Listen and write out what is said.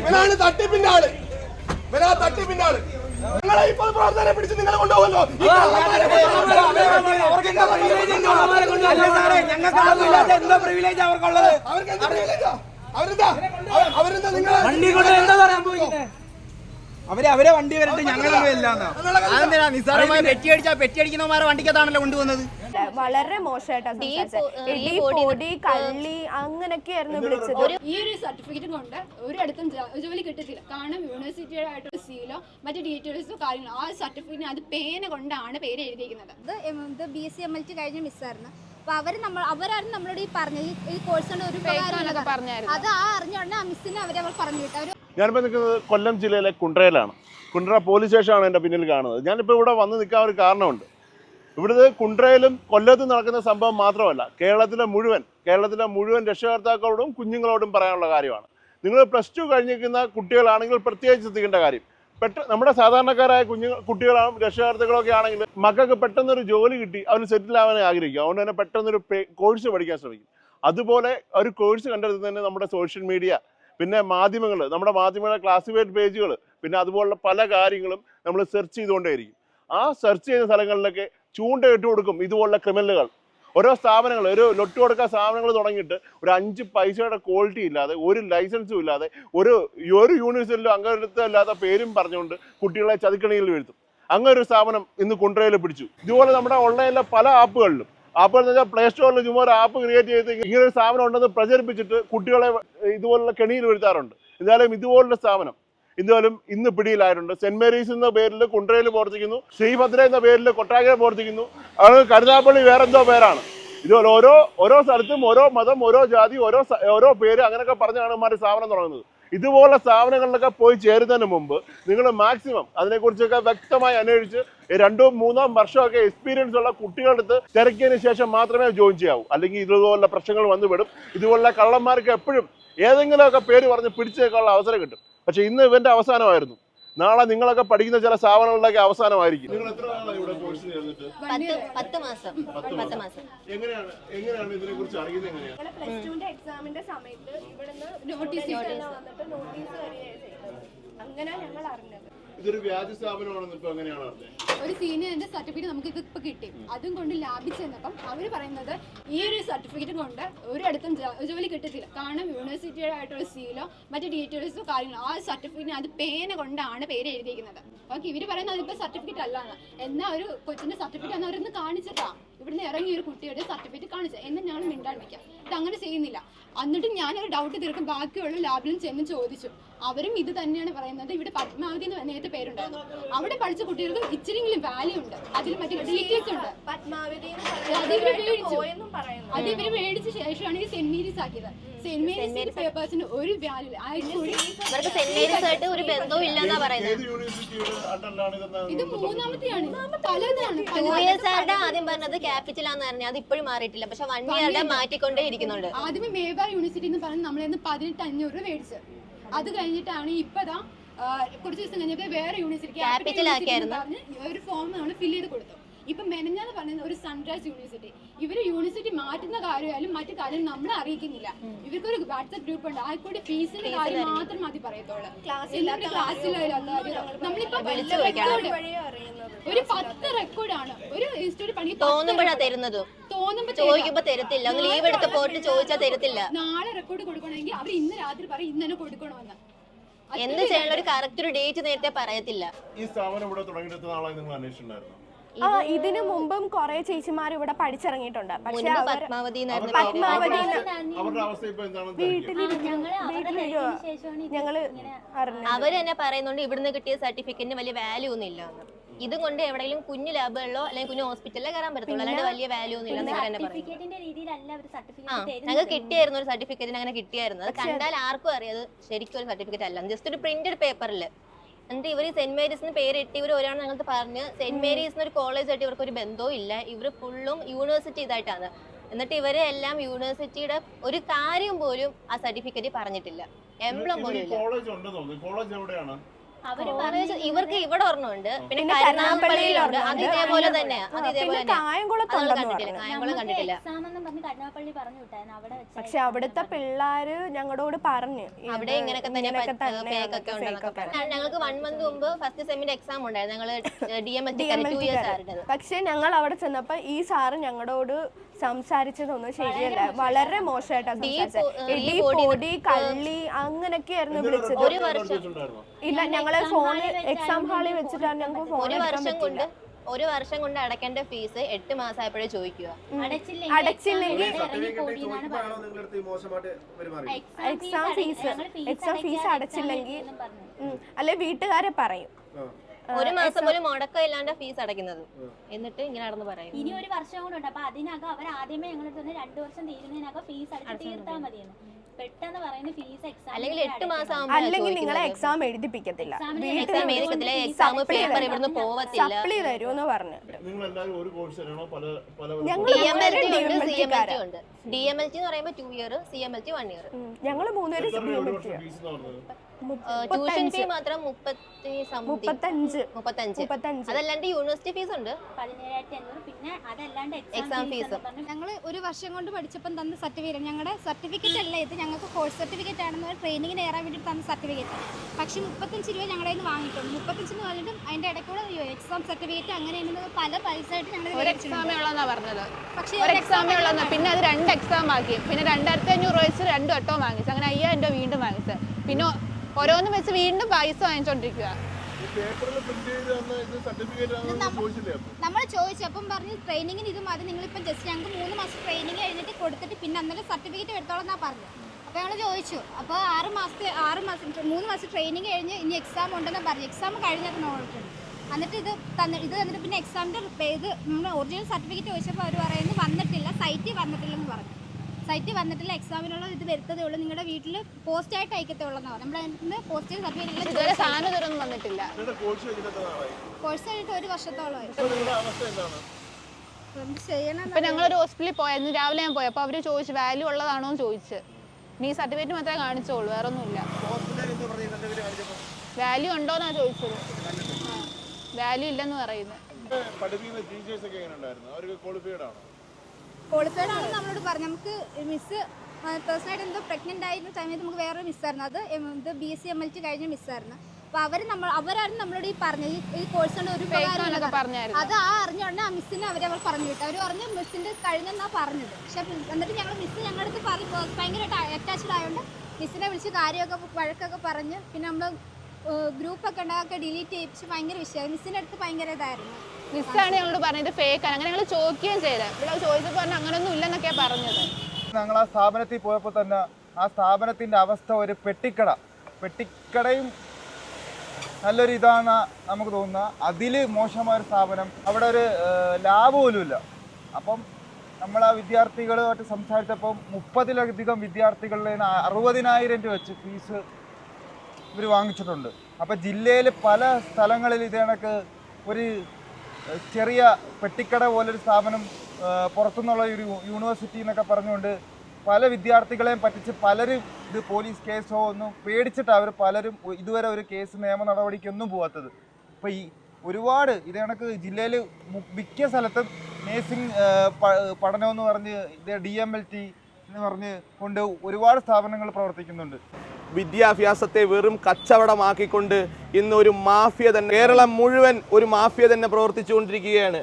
ഇവനാണ് തട്ടിപ്പിന്റെ ആൾ. ഇവനാ തട്ടിപ്പിന്റെ ആൾ. നിങ്ങളെ ഇപ്പോൾ പ്രവർത്തനം പിടിച്ച് നിങ്ങളെ കൊണ്ടുപോകല്ലോ അവർക്ക് എന്താ അവരെന്താ അവ- അവരെന്താ? നിങ്ങളെ അവർ അവരെ വണ്ടി വരട്ടെ ഞങ്ങളൊന്നും വണ്ടിക്കത്താണല്ലോ കൊണ്ടുവന്നത് വളരെ മോശമായിട്ടാണ് സംസാരിച്ചത് ഇടി പൊടി കള്ളി അങ്ങനെയൊക്കെയായിരുന്നു വിളിച്ചത്. ഈ ഒരു സർട്ടിഫിക്കറ്റ് കൊണ്ട് ഒരിടത്തും ജോലി കിട്ടത്തില്ല. കാരണം യൂണിവേഴ്സിറ്റിയുടെ ആയിട്ടുള്ള സീലോ മറ്റു ഡീറ്റെയിൽസോ കാര്യങ്ങളോ. ആ സർട്ടിഫിക്കറ്റിന് അത് പേന കൊണ്ടാണ് പേര് എഴുതിയിരിക്കുന്നത്. ഇത് B S C M L T കഴിഞ്ഞ മിസ്സായിരുന്നു അപ്പൊ അവർ നമ്മൾ അവരായിരുന്നു നമ്മളോട് ഈ പറഞ്ഞത് ഈ- കോഴ്സ് കൊണ്ട് ഒരു ഉപകാരം അത് ആ അറിഞ്ഞ ഉടനെ ആ മിസ്സിനെ അവർ അവർ പറഞ്ഞു വിട്ടു. ഞാനിപ്പോൾ നിൽക്കുന്നത് കൊല്ലം ജില്ലയിലെ കുണ്ട്രയിലാണ്. കുണ്ട്ര പോലീസ് സ്റ്റേഷനാണ് എന്റെ പിന്നിൽ കാണുന്നത്. ഞാനിപ്പോൾ ഇവിടെ വന്ന് നിൽക്കാൻ ഒരു കാരണമുണ്ട്. ഇവിടുത്തെ കുണ്ട്രയിലും കൊല്ലത്തും നടക്കുന്ന സംഭവം മാത്രമല്ല കേരളത്തിലെ മുഴുവൻ കേരളത്തിലെ മുഴുവൻ രക്ഷകർത്താക്കളോടും കുഞ്ഞുങ്ങളോടും പറയാനുള്ള കാര്യമാണ്. നിങ്ങൾ പ്ലസ് ടു കഴിഞ്ഞിരിക്കുന്ന കുട്ടികളാണെങ്കിൽ പ്രത്യേകിച്ച് ശ്രദ്ധിക്കേണ്ട കാര്യം പെട്ട നമ്മുടെ സാധാരണക്കാരായ കുഞ്ഞു കുട്ടികളാണ് രക്ഷകർത്താക്കളൊക്കെ ആണെങ്കിൽ മക്കൾക്ക് പെട്ടെന്നൊരു ജോലി കിട്ടി അവന് സെറ്റിൽ ആവാൻ ആഗ്രഹിക്കും. അതുകൊണ്ട് തന്നെ പെട്ടെന്നൊരു കോഴ്സ് പഠിക്കാൻ ശ്രമിക്കും. അതുപോലെ ഒരു കോഴ്സ് കണ്ടെത്തുന്നതിന് നമ്മുടെ സോഷ്യൽ മീഡിയ പിന്നെ മാധ്യമങ്ങൾ നമ്മുടെ മാധ്യമങ്ങളുടെ ക്ലാസിഫൈഡ് പേജുകൾ പിന്നെ അതുപോലുള്ള പല കാര്യങ്ങളും നമ്മൾ സെർച്ച് ചെയ്തുകൊണ്ടേയിരിക്കും. ആ സെർച്ച് ചെയ്യുന്ന സ്ഥലങ്ങളിലൊക്കെ ചൂണ്ടയിട്ട് കൊടുക്കും ഇതുപോലുള്ള ക്രിമിനലുകൾ ഓരോ സ്ഥാപനങ്ങൾ ഒരു ലൊട്ട് കൊടുക്കാൻ സ്ഥാപനങ്ങൾ തുടങ്ങിയിട്ട് ഒരു അഞ്ച് പൈസയുടെ ക്വാളിറ്റി ഇല്ലാതെ ഒരു ലൈസൻസും ഇല്ലാതെ ഒരു ഒരു യൂണിവേഴ്സിറ്റിയിലും അംഗത്വം ഇല്ലാത്ത പേരും പറഞ്ഞുകൊണ്ട് കുട്ടികളെ ചതിക്കണിയിൽ വീഴ്ത്തും. അങ്ങനെ ഒരു സ്ഥാപനം ഇന്ന് കുണ്ട്രയിൽ പിടിച്ചു. ഇതുപോലെ നമ്മുടെ ഓൺലൈനിലെ പല ആപ്പുകളിലും ആപ്പുകൾ എന്ന് വെച്ചാൽ പ്ലേ സ്റ്റോറിൽ ചുമ്മാ ഒരു ആപ്പ് ക്രിയേറ്റ് ചെയ്ത് ഇങ്ങനെ ഒരു സ്ഥാപനം ഉണ്ടെന്ന് പ്രചരിപ്പിച്ചിട്ട് കുട്ടികളെ ഇതുപോലുള്ള കെണിയിൽ വീഴ്ത്താറുണ്ട്. എന്തായാലും ഇതുപോലുള്ള സ്ഥാപനം എന്തായാലും ഇന്ന് പിടിയിലായിട്ടുണ്ട്. സെന്റ് മേരീസ് എന്ന പേരിൽ കുണ്ടറയിൽ പ്രവർത്തിക്കുന്നു. ശ്രീഭദ്ര എന്ന പേരിൽ കൊട്ടാകര പ്രവർത്തിക്കുന്നു. അത് കരുതാപ്പള്ളി വേറെന്തോ പേരാണ്. ഇതുപോലെ ഓരോ ഓരോ സ്ഥലത്തും ഓരോ മതം ഓരോ ജാതി ഓരോ ഓരോ പേര് അങ്ങനെയൊക്കെ പറഞ്ഞാണ് മാറി സ്ഥാപനം തുടങ്ങുന്നത്. ഇതുപോലുള്ള സ്ഥാപനങ്ങളിലൊക്കെ പോയി ചേരുന്നതിന് മുമ്പ് നിങ്ങൾ മാക്സിമം അതിനെക്കുറിച്ചൊക്കെ വ്യക്തമായി അന്വേഷിച്ച് രണ്ടോ മൂന്നോ വർഷമൊക്കെ എക്സ്പീരിയൻസ് ഉള്ള കുട്ടികളുടെ അടുത്ത് തിരക്കിയതിന് ശേഷം മാത്രമേ ജോയിൻ ചെയ്യാവൂ. അല്ലെങ്കിൽ ഇതുപോലുള്ള പ്രശ്നങ്ങൾ വന്നു വിടും ഇതുപോലുള്ള കള്ളന്മാർക്ക് എപ്പോഴും ഏതെങ്കിലുമൊക്കെ പേര് പറഞ്ഞ് പിടിച്ചേക്കാനുള്ള അവസരം കിട്ടും. പക്ഷെ ഇന്ന് ഇവന്റെ അവസാനമായിരുന്നു. നാളെ നിങ്ങളൊക്കെ പഠിക്കുന്ന ചില സ്ഥാപനങ്ങളിലൊക്കെ അവസാനമായിരിക്കും. നിങ്ങൾ എത്ര ഇവിടെ കോഴ്സ് ചെയ്തിട്ട് പത്ത് മാസം. പത്ത് മാസം. എങ്ങനെയാണ് എങ്ങനെയാണ് ഇതിനെ കുറിച്ച് അറിയുന്നത് എങ്ങനെയാണ്? ഞങ്ങൾ പ്ലസ് ടുവിന്റെ എക്സാമിന്റെ സമയത്ത് ഇവിടുന്ന് നോട്ടീസ് നോട്ടീസ് വന്നിട്ട് നോട്ടീസ് വരികയാണ് ചെയ്തത്. അങ്ങനെ ഞങ്ങൾ അറിഞ്ഞത്. ഒരു സീനിയറിന്റെ സർട്ടിഫിക്കറ്റ് നമുക്ക് ഇപ്പൊ കിട്ടി. അതും കൊണ്ട് ലാഭിച്ചെന്നപ്പം അവർ പറയുന്നത് ഈ ഒരു സർട്ടിഫിക്കറ്റ് കൊണ്ട് ഒരിടത്തും ജോലി കിട്ടത്തില്ല. കാരണം യൂണിവേഴ്സിറ്റിയുടെ ആയിട്ടുള്ള സീലോ മറ്റു ഡീറ്റെയിൽസോ കാര്യങ്ങളോ ആ സർട്ടിഫിക്കറ്റ് അത് പേന കൊണ്ടാണ് പേര് എഴുതിയിരിക്കുന്നത്. ഓക്കെ ഇവർ പറയുന്നത് അതിപ്പോ സർട്ടിഫിക്കറ്റ് അല്ലാന്ന് എന്നാ. ഒരു കൊച്ചിന്റെ സർട്ടിഫിക്കറ്റ് അവരൊന്ന് കാണിച്ചിട്ടാ. ഇവിടുന്ന് ഇറങ്ങിയ ഒരു കുട്ടിയുടെ സർട്ടിഫിക്കറ്റ് കാണിച്ചത് എന്ന് ഞങ്ങൾ മിണ്ടാൻ വെക്കാം ഇത് അങ്ങനെ ചെയ്യുന്നില്ല. എന്നിട്ട് ഞാനൊരു ഡൗട്ട് തീർക്കും. ബാക്കിയുള്ള ലാബിലും ചെന്ന് ചോദിച്ചു. അവരും ഇത് തന്നെയാണ് പറയുന്നത്. ഇവിടെ പത്മാവതി എന്ന് നേരത്തെ പേരുണ്ടായിരുന്നു. അവിടെ പഠിച്ച കുട്ടികൾക്ക് ഇച്ചിരിയെങ്കിലും വാല്യൂ ഉണ്ട്. അതിൽ മറ്റു ഡീറ്റെയിൽസ് ഉണ്ട്. പത്മാവതി അത് ഇവർ മേടിച്ചു. പോയെന്നും പറയുന്നു. അത് ഇവർ മേടിച്ച ശേഷമാണ് ഈ സെന്റ് മേരീസ് ആക്കിയത്. സെന്റ് മേരീസ് പേപ്പേഴ്സിന് ഒരു വാല്യൂ ഒരു ബന്ധവും ഇല്ലെന്നാ പറയുന്നത്. ഇത് മൂന്നാമത്തെയാണ്. ആദ്യം പറഞ്ഞത് ക്യാപിറ്റലാന്ന് പറഞ്ഞു. അത് ഇപ്പോഴും മാറിയിട്ടില്ല. പക്ഷെ വൺ ഇയറുടെ മാറ്റിക്കൊണ്ടേ ഇരിക്കുന്നുണ്ട്. ആദ്യമേ മേബാർ യൂണിവേഴ്സിറ്റി എന്ന് പറഞ്ഞ് നമ്മളിന്ന് പതിനെട്ട് അഞ്ഞൂറ് രൂപ മേടിച്ചത് അത് കഴിഞ്ഞിട്ടാണ് ഇപ്പതാ ദാ കുറച്ച് ദിവസം കഴിഞ്ഞപ്പോൾ വേറെ യൂണിവേഴ്സിറ്റി ഒരു ഫോം നമ്മൾ ഫില്ല് ചെയ്ത് കൊടുത്തു. ഇപ്പൊ മെനഞ്ഞാന്ന് പറയുന്നത് ഒരു സൺറൈസ് യൂണിവേഴ്സിറ്റി ഇവർ യൂണിവേഴ്സിറ്റി മാറ്റുന്ന കാര്യമായാലും മറ്റു കാര്യം നമ്മളെ അറിയിക്കുന്നില്ല. ഇവർക്കൊരു ഒരു വാട്സ്ആപ്പ് ഗ്രൂപ്പ് ഉണ്ട്. ആയിക്കോട്ടെ കൂടി ഫീസിന്റെ കാര്യം മാത്രം മതി പറയത്തോളൂ ഒരു പത്ത് റെക്കോർഡാണ് ഒരു ഇൻസ്റ്റിറ്റ്യൂട്ട് പണി തോന്നുമ്പോഴാ തരുന്നതും. തോന്നുമ്പോ ചോദിക്കുമ്പോ തരത്തില്ല. ഒന്ന് ലീവ് എടുത്ത് പോയിട്ട് ചോദിച്ചാൽ തരത്തില്ല. നാളെ റെക്കോർഡ് കൊടുക്കണമെങ്കിൽ അവർ ഇന്ന് രാത്രി പറയും ഇന്ന് കൊടുക്കണമെന്ന്. എന്ത് ചെയ്യണം? ഒരു കറക്റ്റ് ഒരു ഡേറ്റ് നേരത്തെ പറയത്തില്ല. ഈ സ്ഥാപനം ഇവിടെ തുടങ്ങിയിട്ട് നിങ്ങൾ അന്വേഷിച്ചിട്ടുണ്ടായിരുന്നു? ആ ഇതിനു മുമ്പും കുറെ ചേച്ചിമാർ ഇവിടെ പഠിച്ചിറങ്ങിയിട്ടുണ്ട്. പക്ഷെ മുൻപ് അവർ പത്മാവതി എന്നായിരുന്നു പേര് പത്മാവതി അവരുടെ അവസ്ഥ ഇപ്പൊ എന്താണെന്ന് ഞങ്ങൾ അറിഞ്ഞു അവർ തന്നെ പറയുന്നുണ്ട് ഇവിടുന്ന് കിട്ടിയ സർട്ടിഫിക്കറ്റിന് വലിയ വാല്യൂ ഒന്നും ഇല്ല എന്ന് ഇതും കൊണ്ട് എവിടെയെങ്കിലും കുഞ്ഞു ലാബുകളിലോ അല്ലെങ്കിൽ കുഞ്ഞു ഹോസ്പിറ്റലിലോ കയറാൻ പറ്റത്തുള്ളൂ. അല്ലാണ്ട് വലിയ വാല്യൂ ഒന്നും ഇല്ലെന്ന് തന്നെ പറയും. ആ ഞങ്ങൾക്ക് കിട്ടിയായിരുന്നു ഒരു സർട്ടിഫിക്കറ്റിന് അങ്ങനെ കിട്ടിയായിരുന്നു. അത് കണ്ടാൽ ആർക്കും അറിയാം. അത് ശരിക്കും ഒരു സർട്ടിഫിക്കറ്റ് അല്ല. ജസ്റ്റ് ഒരു പ്രിന്റഡ് പേപ്പറിൽ എന്നിട്ട് ഇവർ സെന്റ് മേരീസിന് പേരിട്ട് ഇവർ ഒരാൾ ഞങ്ങൾക്ക് പറഞ്ഞ് സെന്റ് മേരീസിന് ഒരു കോളേജ് ആയിട്ട് ഇവർക്ക് ഒരു ബന്ധവും ഇല്ല. ഇവർ ഫുള്ളും യൂണിവേഴ്സിറ്റി ഇതായിട്ടാണ്. എന്നിട്ട് ഇവരെ എല്ലാം യൂണിവേഴ്സിറ്റിയുടെ ഒരു കാര്യം പോലും ആ സർട്ടിഫിക്കറ്റ് പറഞ്ഞിട്ടില്ല. എംബ്ലം പോലും ഇല്ല. കോളേജ് ഉണ്ടെന്ന് തോന്നുന്നു. കോളേജ് എവിടെയാണ്? കോളേജ് ഇവർക്ക് ഇവിടെ ഒരെണ്ണമുണ്ട്. പിന്നെ കരുണാപ്പള്ളിയിലുണ്ട് കരുനാഗപ്പള്ളിയിലുണ്ട്. അത് ഇതേപോലെ തന്നെയാ അത് ഇതേപോലെ. കായംകുളത്തുണ്ടെന്ന് കണ്ടിട്ടില്ല. പക്ഷെ അവിടുത്തെ പിള്ളേര് ഞങ്ങളോട് പറഞ്ഞു. അവിടെ ഇങ്ങനെയൊക്കെ തന്നെ ഞങ്ങൾക്ക് വൺ മന്ത് മുമ്പ് ഫസ്റ്റ് സെമ്മിന്റെ എക്സാം ഉണ്ടായിരുന്നു. ഞങ്ങൾ ഡി എം എൽ പക്ഷെ ഞങ്ങൾ അവിടെ ചെന്നപ്പോ ഈ സാറ് ഞങ്ങളോട് സംസാരിച്ചതൊന്നും ശരിയല്ല. വളരെ മോശമായിട്ടാണ് സംസാരിച്ചത്. ഇടി പൊടി- കള്ളി അങ്ങനെയൊക്കെയായിരുന്നു വിളിച്ചത്. ഒരു വർഷം ഇല്ല ഞങ്ങളെ ഫോണ് എക്സാം ഹാളിൽ വെച്ചിട്ടാണ് ഞങ്ങൾക്ക് ഫോൺ ഒരു വർഷം കൊണ്ട് അടക്കേണ്ട ഒരു വർഷം കൊണ്ട് അടയ്ക്കേണ്ട ഫീസ് എട്ട് മാസമായപ്പോഴേ ചോദിക്കുക. എക്സാം ഫീസ് എക്സാം ഫീസ് അടച്ചില്ലെങ്കിൽ അല്ലെ വീട്ടുകാരെ പറയും. ഒരു മാസം ഒരു മുടക്കം ഇല്ലാണ്ട് ഫീസ് അടയ്ക്കുന്നത്. എന്നിട്ട് ഇങ്ങനെ നടന്ന് പറയും ഇനി ഒരു വർഷം കൂടെ ഉണ്ട്. അപ്പൊ അതിനകം അവർ ആദ്യമേ ഞങ്ങൾ തന്നെ രണ്ടു വർഷം തീരുന്നതിനകം ഫീസ് അടച്ച് തീർത്താൽ മതിയെന്ന്. പെട്ടെന്ന് പറയുന്ന ഫീസ് എക്സാം അല്ലെങ്കിൽ എട്ട് മാസം അല്ലെങ്കിൽ നിങ്ങളെ എക്സാം എഴുതിപ്പിക്കത്തില്ല. എക്സാം എഴുതിക്കത്തില്ല. എക്സാം പേപ്പർ ഇവിടുന്ന് പോവത്തില്ല. സപ്ലി തരുമെന്ന് പറഞ്ഞു ഡി എം എൽ ടി എന്ന് പറയുമ്പോൾ two year C M L T one year ഞങ്ങൾ മൂന്നുപേരും എന്ന് ട്യൂഷൻ ഫീ മാത്രം മുപ്പത്തി മുപ്പത്തഞ്ച്. മുപ്പത്തഞ്ച്. മുപ്പത്തഞ്ച്. അതല്ലാണ്ട് യൂണിവേഴ്സിറ്റി ഫീസ് ഉണ്ട്? പിന്നെ അതല്ലാണ്ട് എക്സാം ഫീസ് ഞങ്ങൾ ഒരു വർഷം കൊണ്ട് പഠിച്ചപ്പം തന്ന സർട്ടിഫിക്കറ്റ്. ഞങ്ങളുടെ സർട്ടിഫിക്കറ്റ് അല്ല ഇത്. ഞങ്ങൾക്ക് കോഴ്സ് സർട്ടിഫിക്കറ്റ് ആണെന്ന് ട്രെയിനിങ്ങിന് ഏറാൻ വേണ്ടി തന്ന സർട്ടിഫിക്കറ്റ്. പക്ഷേ മുപ്പത്തഞ്ച് രൂപ ഞങ്ങളുടെ കയ്യിൽ നിന്ന് വാങ്ങിയിട്ടുണ്ട് മുപ്പത്തഞ്ചെന്ന് പറഞ്ഞിട്ടും അതിന്റെ ഇടയ്ക്കൂടെ എക്സാം സർട്ടിഫിക്കറ്റ് അങ്ങനെ പല പൈസ ആയിട്ട് ഞങ്ങൾ ഒരു എക്സാമേ ഉള്ളതെന്നാ പറഞ്ഞത്. പക്ഷേ ഒരു എക്സാമേ ഉള്ളതെന്ന് പിന്നെ അത് രണ്ട് എക്സാം ആക്കി. പിന്നെ രണ്ടായിരത്തി അഞ്ഞൂറ് വയസ്സ് രണ്ട് വട്ടവും വാങ്ങിച്ചു. അങ്ങനെ അയ്യായിരം രൂപ വീണ്ടും വാങ്ങിച്ചത് പിന്നെ ഓരോന്നും വെച്ച് വീണ്ടും പൈസ വാങ്ങിച്ചോണ്ടിരിക്കുക നമ്മൾ ചോദിച്ചു അപ്പം പറഞ്ഞ് ട്രെയിനിങ്ങിന് ഇത് മതി. നിങ്ങളിപ്പം ജസ്റ്റ് ഞങ്ങൾക്ക് മൂന്ന് മാസം ട്രെയിനിങ് കഴിഞ്ഞിട്ട് കൊടുത്തിട്ട് പിന്നെ അന്നേരം സർട്ടിഫിക്കറ്റ് എടുത്തോളം എന്നാ പറഞ്ഞു അപ്പോൾ ഞങ്ങൾ ചോദിച്ചു അപ്പോൾ ആറ് മാസത്തെ ആറ് മാസം മൂന്ന് മാസം ട്രെയിനിങ് കഴിഞ്ഞ് ഇനി എക്സാം ഉണ്ടെന്ന് പറഞ്ഞു എക്സാം കഴിഞ്ഞിട്ട് നോക്കിയിട്ടുണ്ട് എന്നിട്ട് ഇത് തന്ന ഇത് തന്നിട്ട് പിന്നെ എക്സാമിന്റെ ഇത് നമ്മൾ ഒറിജിനൽ സർട്ടിഫിക്കറ്റ് ചോദിച്ചപ്പോൾ അവർ പറയുന്നത് വന്നിട്ടില്ല സൈറ്റിൽ വന്നിട്ടില്ലെന്ന് പറഞ്ഞു. സൈറ്റിൽ വന്നിട്ടില്ല എക്സാമിനുള്ള ഇത് വരുത്തതേ ഉള്ളൂ. നിങ്ങളുടെ വീട്ടിൽ പോസ്റ്റായിട്ട് അയക്കത്തേ ഉള്ളൂ നമ്മുടെ പോസ്റ്റ് സർട്ടിഫിക്കറ്റ് സാധനം വന്നിട്ടില്ല. കോഴ്സ് കഴിഞ്ഞിട്ട് ഒരു വർഷത്തോളം ഒരു ഇപ്പം ഞങ്ങളൊരു ഹോസ്പിറ്റലിൽ പോയായിരുന്നു രാവിലെ ഞാൻ പോയപ്പോ അവർ അവർ ചോദിച്ചു. വാല്യൂ ഉള്ളതാണോ എന്ന് ചോദിച്ചു നീ സർട്ടിഫിക്കറ്റ് മാത്രമേ കാണിച്ചോളൂ വേറെ ഒന്നുമില്ല വാല്യൂ ഉണ്ടോന്നാ ചോദിച്ചത്. വാല്യൂ ഇല്ലെന്ന് പറയുന്നത് ക്വാളിഫൈഡ് ആണോ ആണെന്ന് നമ്മളോട് പറഞ്ഞു. നമുക്ക് മിസ് പേഴ്സണായിട്ട് എന്തോ പ്രഗ്നന്റ് ആയിരുന്ന സമയത്ത് നമുക്ക് വേറൊരു മിസ്സായിരുന്നു അത് ഇത് B S C M L T കഴിഞ്ഞ മിസ്സായിരുന്നു അപ്പോൾ അവർ നമ്മൾ അവരാണ് നമ്മളോട് ഈ പറഞ്ഞത്. ഈ- ഈ കോഴ്സ് കൊണ്ട് ഒരു അത് ആ അറിഞ്ഞുകൊണ്ട് ആ മിസ്സിനെ അവർ അവർ പറഞ്ഞു വിട്ടു. അവർ പറഞ്ഞു മിസ്സിന്റെ കഴിഞ്ഞെന്നാ പറഞ്ഞത്. പക്ഷെ എന്നിട്ട് ഞങ്ങൾ മിസ് ഞങ്ങളുടെ അടുത്ത് പറഞ്ഞു. ഭയങ്കരമായിട്ട് അറ്റാച്ച്ഡ് ആയതുകൊണ്ട് മിസ്സിനെ വിളിച്ച് കാര്യമൊക്കെ വഴക്കൊക്കെ പറഞ്ഞ് പിന്നെ നമ്മൾ ഗ്രൂപ്പൊക്കെ ഉണ്ടാക്കി ഡിലീറ്റ് ചെയ്യിപ്പിച്ച് ഭയങ്കര വിഷയമായി മിസ്സിന്റെ അടുത്ത് ഭയങ്കര ഇതായിരുന്നു. മിസ്സാണ് ഞങ്ങളോട് പറഞ്ഞത് ഫേക്ക് ആണ്. അങ്ങനെ ഞങ്ങൾ ചോദിക്കുകയും ചെയ്തത് ഇവിടെ ചോദിച്ചപ്പോൾ പറഞ്ഞു അങ്ങനെയൊന്നും ഇല്ലെന്നൊക്കെയാണ് പറഞ്ഞത്. ഞങ്ങൾ ആ സ്ഥാപനത്തിൽ പോയപ്പോൾ തന്നെ ആ സ്ഥാപനത്തിന്റെ അവസ്ഥ ഒരു പെട്ടിക്കട. പെട്ടിക്കടയും നല്ലൊരു ഇതാണ് നമുക്ക് തോന്നുന്നത്. അതിൽ മോശമായ ഒരു സ്ഥാപനം. അവിടെ ഒരു ലാബ് പോലുമില്ല അപ്പം നമ്മൾ ആ വിദ്യാർത്ഥികളുമായിട്ട് സംസാരിച്ചപ്പം മുപ്പതിലധികം നിന്ന് അറുപതിനായിരം രൂപ വെച്ച് ഫീസ് ഇവർ വാങ്ങിച്ചിട്ടുണ്ട്. അപ്പോൾ ജില്ലയിൽ പല സ്ഥലങ്ങളിൽ ഇത് കണക്ക് ഒരു ചെറിയ പെട്ടിക്കട പോലൊരു സ്ഥാപനം പുറത്തുനിന്നുള്ള ഒരു യൂണിവേഴ്സിറ്റി എന്നൊക്കെ പറഞ്ഞുകൊണ്ട് പല വിദ്യാർത്ഥികളെയും പറ്റിച്ച് പലരും ഇത് പോലീസ് കേസോ ഒന്നും പേടിച്ചിട്ട് അവർ പലരും ഇതുവരെ ഒരു കേസ് നിയമ നടപടിക്കൊന്നും പോകാത്തത് അപ്പോൾ ഈ ഒരുപാട് ഇത് കണക്ക് ജില്ലയിൽ മിക്ക സ്ഥലത്തും നേഴ്സിംഗ് പഠനം എന്ന് പറഞ്ഞ് ഇത് ഡി എം എൽ ടി എന്ന് പറഞ്ഞ് കൊണ്ട് ഒരുപാട് സ്ഥാപനങ്ങൾ പ്രവർത്തിക്കുന്നുണ്ട്. വിദ്യാഭ്യാസത്തെ വെറും കച്ചവടമാക്കിക്കൊണ്ട് ഇന്ന് ഒരു മാഫിയ തന്നെ കേരളം മുഴുവൻ ഒരു മാഫിയ തന്നെ പ്രവർത്തിച്ചുകൊണ്ടിരിക്കുകയാണ്.